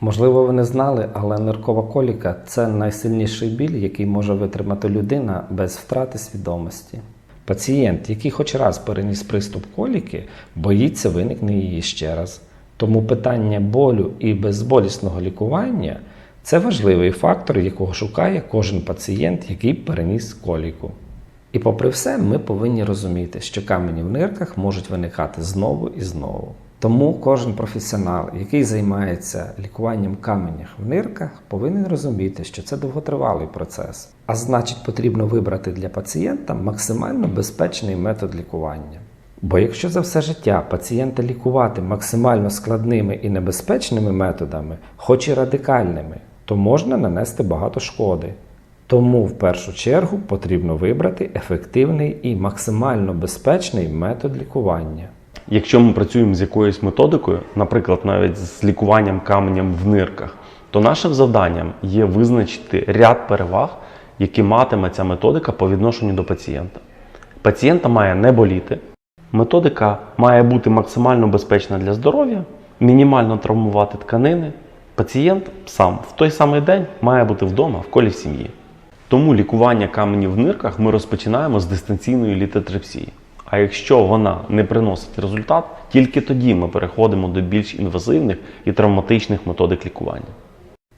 Можливо, ви не знали, але ниркова коліка це найсильніший біль, який може витримати людина без втрати свідомості. Пацієнт, який хоч раз переніс приступ коліки, боїться виникне її ще раз. Тому питання болю і безболісного лікування це важливий фактор, якого шукає кожен пацієнт, який переніс коліку. І попри все, ми повинні розуміти, що камені в нирках можуть виникати знову і знову. Тому кожен професіонал, який займається лікуванням каменів в нирках, повинен розуміти, що це довготривалий процес. А значить, потрібно вибрати для пацієнта максимально безпечний метод лікування. Бо якщо за все життя пацієнта лікувати максимально складними і небезпечними методами, хоч і радикальними, то можна нанести багато шкоди. Тому в першу чергу потрібно вибрати ефективний і максимально безпечний метод лікування. Якщо ми працюємо з якоюсь методикою, наприклад, навіть з лікуванням каменем в нирках, то нашим завданням є визначити ряд переваг, які матиме ця методика по відношенню до пацієнта. Пацієнта має не боліти, методика має бути максимально безпечна для здоров'я, мінімально травмувати тканини. Пацієнт сам в той самий день має бути вдома в колі сім'ї. Тому лікування каменів в нирках ми розпочинаємо з дистанційної літотрепсії. А якщо вона не приносить результат, тільки тоді ми переходимо до більш інвазивних і травматичних методик лікування.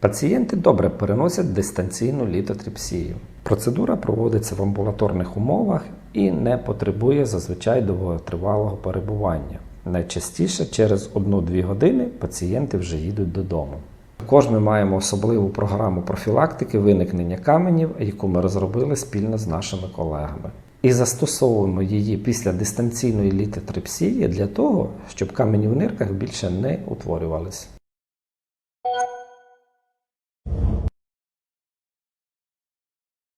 Пацієнти добре переносять дистанційну літотріпсію. Процедура проводиться в амбулаторних умовах і не потребує зазвичай довготривалого перебування. Найчастіше через 1-2 години пацієнти вже їдуть додому. Також ми маємо особливу програму профілактики виникнення каменів, яку ми розробили спільно з нашими колегами. І застосовуємо її після дистанційної літотрепсії для того, щоб камені в нирках більше не утворювалися.